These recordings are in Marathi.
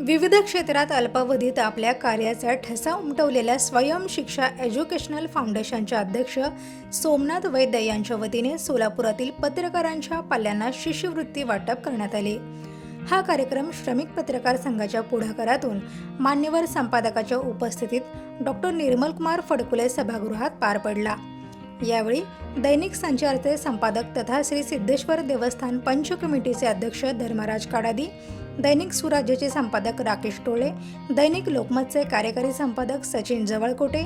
विविध क्षेत्रात अल्पावधीत आपल्या कार्याचा ठसा उमटवलेल्या स्वयं शिक्षा एज्युकेशनल फाउंडेशनच्या अध्यक्ष सोमनाथ वैद्य यांच्या वतीने सोलापुरातील पत्रकारांच्या पाल्यांना शिष्यवृत्ती वाटप करण्यात आली. हा कार्यक्रम श्रमिक पत्रकार संघाच्या पुढाकारातून मान्यवर संपादकाच्या उपस्थितीत डॉक्टर निर्मलकुमार फडकुले सभागृहात पार पडला. यावेळी दैनिक संचारचे संपादक तथा श्री सिद्धेश्वर देवस्थान पंच कमिटीचे अध्यक्ष धर्मराज काडादी दैनिक सुराज्यचे संपादक राकेश टोळे दैनिक लोकमतचे कार्यकारी संपादक सचिन जवळकोटे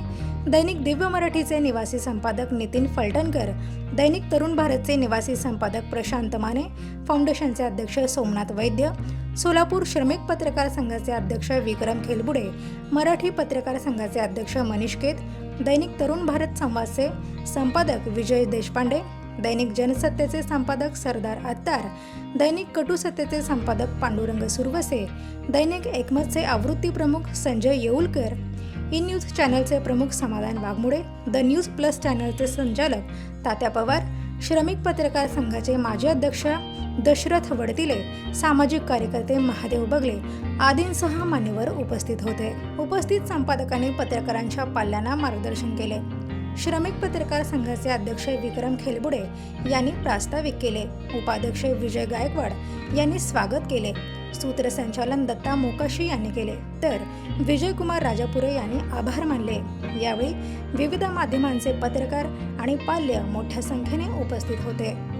दैनिक दिव्य मराठीचे निवासी संपादक नितीन फलटणकर दैनिक तरुण भारतचे निवासी संपादक प्रशांत माने फाउंडेशनचे अध्यक्ष सोमनाथ वैद्य सोलापूर श्रमिक पत्रकार संघाचे अध्यक्ष विक्रम खेलबुडे मराठी पत्रकार संघाचे अध्यक्ष मनीष केत दैनिक तरुण भारत संवादचे संपादक विजय देशपांडे दैनिक जनसत्तेचे संपादक सरदार अत्तार दैनिक कटुसत्तेचे संपादक पांडुरंग सुरवसे दैनिक एकमतचे आवृत्ती प्रमुख संजय येऊलकर ई न्यूज चॅनलचे प्रमुख Samadhan Waghmule The News Plus चॅनलचे संचालक तात्या पवार श्रमिक पत्रकार संघाचे माजी अध्यक्ष दशरथ वडतिले सामाजिक कार्यकर्ते महादेव बगले आदींसह मान्यवर उपस्थित होते. उपस्थित संपादकांनी पत्रकारांच्या पाल्यांना मार्गदर्शन केले. श्रमिक पत्रकार संघाचे अध्यक्ष विक्रम खेलबुडे यांनी प्रास्ताविक केले. उपाध्यक्ष विजय गायकवाड यांनी स्वागत केले. सूत्रसंचालन दत्ता मोकाशी यांनी केले. तर विजयकुमार राजापुरे यांनी आभार मानले. यावेळी विविध माध्यमांचे पत्रकार आणि पाल्य मोठ्या संख्येने उपस्थित होते.